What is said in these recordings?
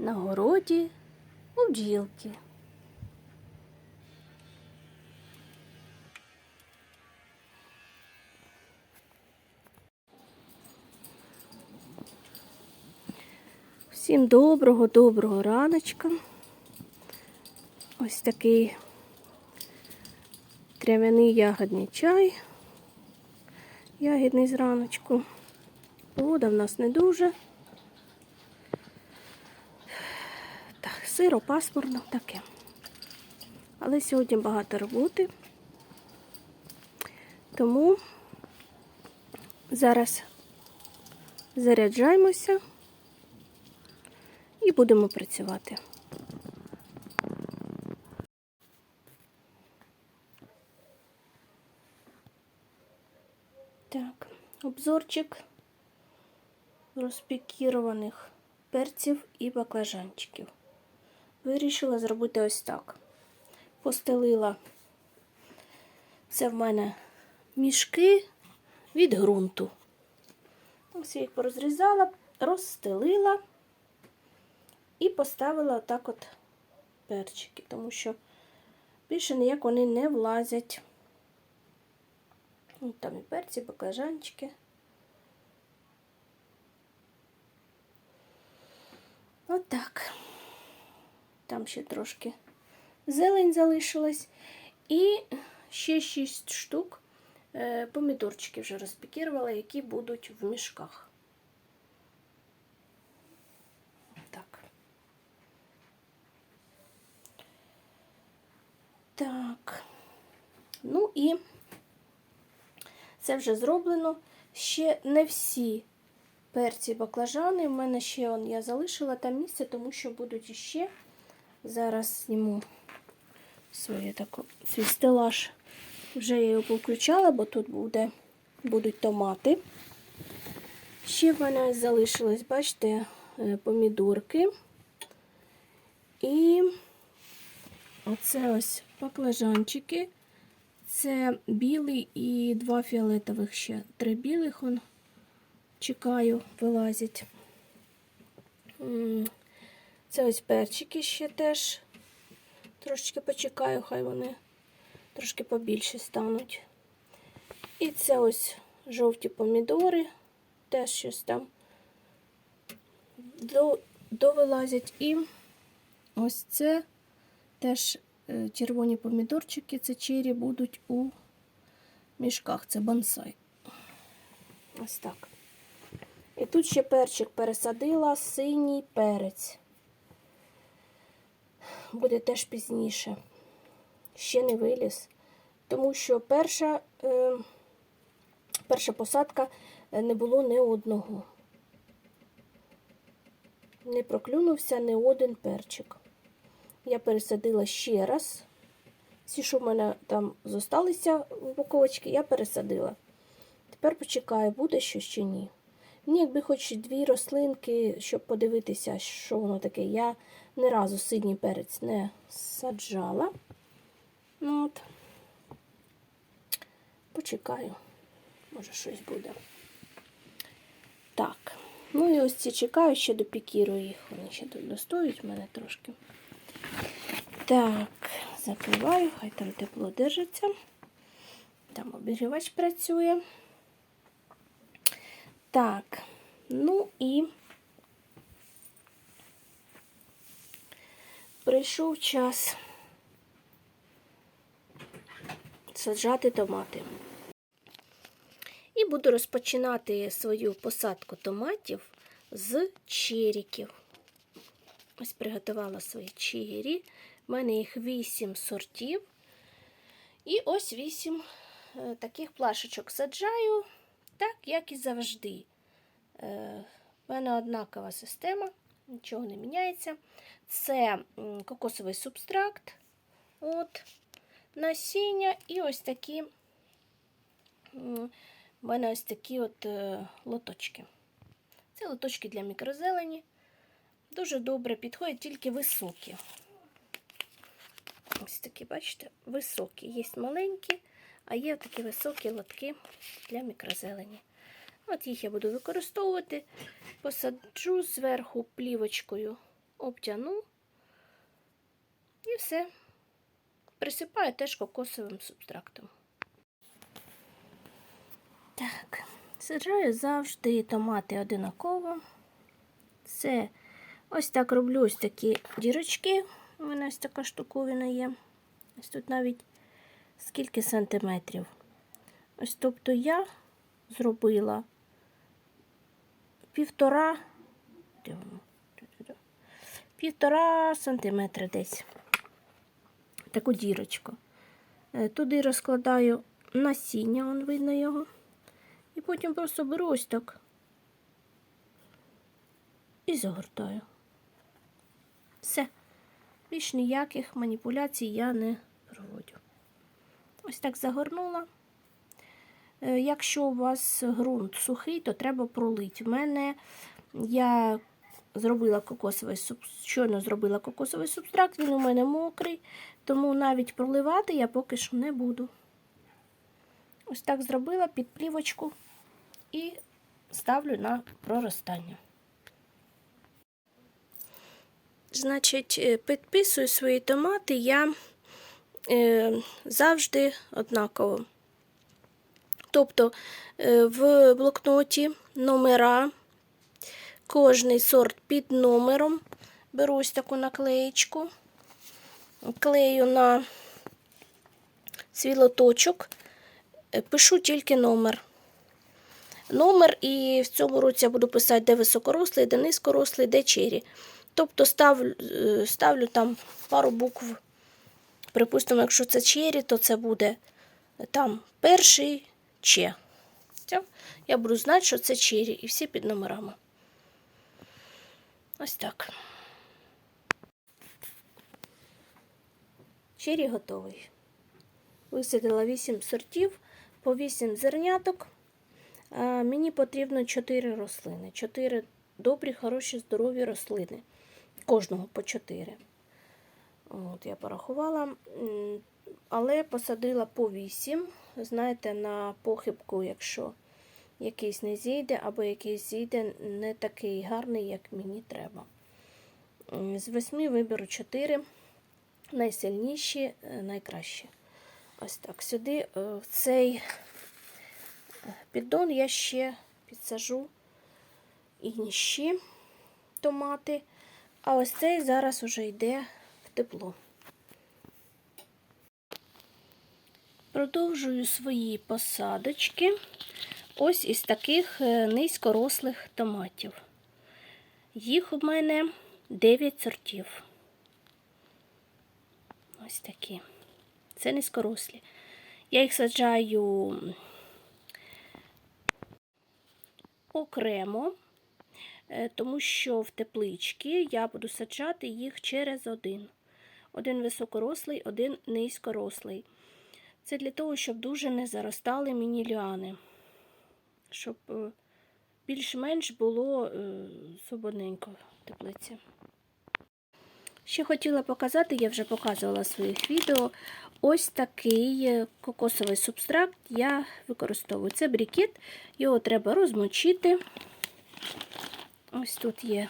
на городі у бджілки. Всім доброго, доброго раночка. Ось такий трав'яний ягодний чай. Ягідний зраночку. Погода в нас не дуже. Так, сиро, пасмурно, таке. Але сьогодні багато роботи. Тому зараз заряджаємося і будемо працювати. Так, обзорчик розпікірованих перців і баклажанчиків. Вирішила зробити ось так. Постелила це в мене мішки від ґрунту. Ось я їх порозрізала, розстелила і поставила отак от перчики, тому що більше ніяк вони не влазять. Там і перці, баклажанчики. Отак. Там ще трошки зелень залишилась. І ще 6 штук е, помідорчики вже розпікірувала, які будуть в мішках. Так. Так. Ну і це вже зроблено. Ще не всі перці баклажани. У мене ще он, я залишила там місце, тому що будуть іще. Зараз зніму своє таку, свій стелаж. Вже я його включала, бо тут буде, будуть томати. Ще в мене залишилось, бачите, е, помідорки. І оце ось баклажанчики. Це білий і два фіолетових ще. Три білих он чекаю, вилазять. Це ось перчики ще теж. Трошечки почекаю, хай вони трошки побільше стануть. І це ось жовті помідори, теж щось там до, довилазять. І ось це теж е, червоні помідорчики, це чері будуть у мішках. Це бонсай. Ось так. І тут ще перчик пересадила, синій перець. Буде теж пізніше. Ще не виліз. Тому що перша, е, перша посадка е, не було ні одного. Не проклюнувся ні один перчик. Я пересадила ще раз. Всі, що в мене там зосталися упаковочки, я пересадила. Тепер почекаю, буде щось чи ні. Мені якби хоч дві рослинки, щоб подивитися, що воно таке. Я ні разу синій перець не саджала. Ну, от. Почекаю, може щось буде. Так, ну і ось ці чекаю, ще допікірую їх. Вони ще тут достоють в мене трошки. Так, закриваю, хай там тепло держиться. Там обігрівач працює. Так, ну і прийшов час саджати томати. І буду розпочинати свою посадку томатів з черіків. Ось приготувала свої чері. У мене їх 8 сортів. І ось 8 е, таких плашечок саджаю, так, як і завжди. Е, У мене однакова система, нічого не міняється. Це кокосовий субстракт, от, насіння і ось такі. У мене ось такі от е, лоточки. Це лоточки для мікрозелені. Дуже добре підходять, тільки високі. Ось такі, бачите, високі. Є маленькі, а є такі високі лотки для мікрозелені. От їх я буду використовувати, посаджу зверху плівочкою обтяну і все. Присипаю теж кокосовим субстрактом. Так, саджаю завжди томати одинаково. Це ось так роблю ось такі дірочки. У мене ось така штуковина є. Ось тут навіть скільки сантиметрів. Ось тобто я зробила півтора, півтора сантиметра десь. Таку дірочку. Е, Туди розкладаю насіння, он видно його. І потім просто беру ось так і загортаю. Все. Більш ніяких маніпуляцій я не проводжу. Ось так загорнула. Е, Якщо у вас ґрунт сухий, то треба пролити. В мене я зробила кокосовий щойно зробила кокосовий субстракт, він у мене мокрий, тому навіть проливати я поки що не буду. Ось так зробила під плівочку і ставлю на проростання. Значить, е, підписую свої томати я завжди однаково. Тобто е, в блокноті номера, кожний сорт під номером. Беру ось таку наклеєчку, клею на свій лоточок, е, пишу тільки номер. Номер, і в цьому році я буду писати, де високорослий, де низькорослий, де чері. Тобто ставлю, е, ставлю там пару букв. Припустимо, якщо це чері, то це буде там перший че. Я буду знати, що це чері, і всі під номерами. Ось так. Чері готовий. Висадила 8 сортів, по 8 зерняток. Мені потрібно 4 рослини. 4 добрі, хороші, здорові рослини. Кожного по 4. От, я порахувала. Але посадила по 8. Знаєте, на похибку, якщо якийсь не зійде, або якийсь зійде не такий гарний, як мені треба. З 8 виберу 4 найсильніші, е, найкращі. Ось так. Сюди е, в цей піддон я ще підсажу інші томати, а ось цей зараз уже йде тепло. Продовжую свої посадочки ось із таких е, низькорослих томатів. Їх у мене 9 сортів. Ось такі. Це низькорослі. Я їх саджаю окремо, е, тому що в теплички я буду саджати їх через один. Один високорослий, один низькорослий. Це для того, щоб дуже не заростали мені ліани. Щоб е, більш-менш було е, свободненько в теплиці. Ще хотіла показати, я вже показувала в своїх відео. Ось такий е, кокосовий субстракт я використовую. Це брикет, його треба розмочити. Ось тут є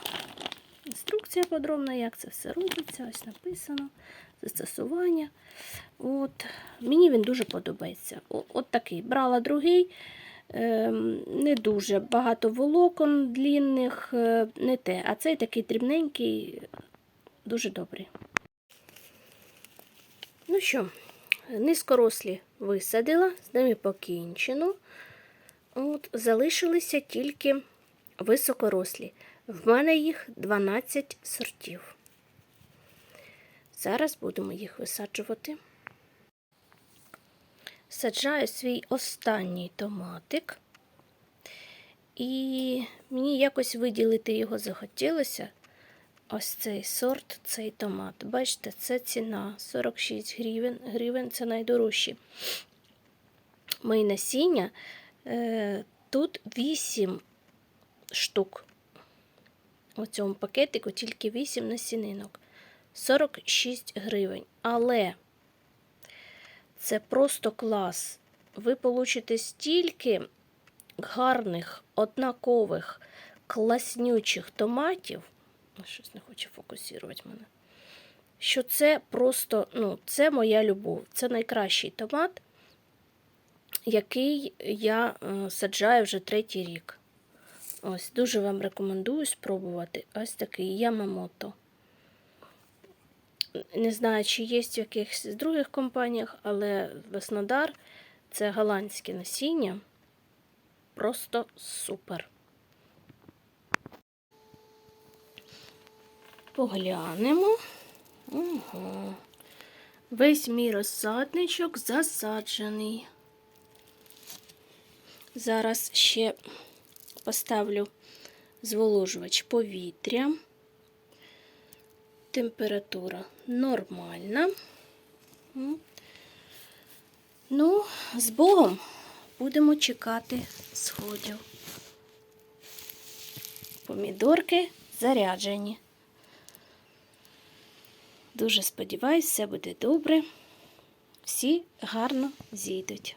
інструкція подробна, як це все робиться. Ось написано застосування. От. Мені він дуже подобається. О- От такий. Брала другий, ем, не дуже багато волокон длінних, е, не те. А цей такий дрібненький, дуже добрий. Ну що, низькорослі висадила, з ними покінчено. От, залишилися тільки високорослі. В мене їх 12 сортів. Зараз будемо їх висаджувати. Саджаю свій останній томатик. І мені якось виділити його захотілося. Ось цей сорт, цей томат. Бачите, це ціна 46 гривень. Гривень це найдорожчі. Мої насіння. Е, тут 8 штук. У цьому пакетику тільки 8 насінинок. 46 гривень. Але це просто клас. Ви получите стільки гарних, однакових, класнючих томатів. Щось не хоче фокусувати мене. Що це просто, ну, це моя любов. Це найкращий томат, який я е, саджаю вже третій рік. Ось, дуже вам рекомендую спробувати. Ось такий Ямамото. Не знаю, чи є в якихось других компаніях, але Веснодар це голландське насіння. Просто супер. Поглянемо. Угу. Весь мій розсадничок засаджений. Зараз ще поставлю зволожувач повітря. Температура нормальна. Ну, з Богом будемо чекати сходів. Помідорки заряджені. Дуже сподіваюся, все буде добре. Всі гарно зійдуть.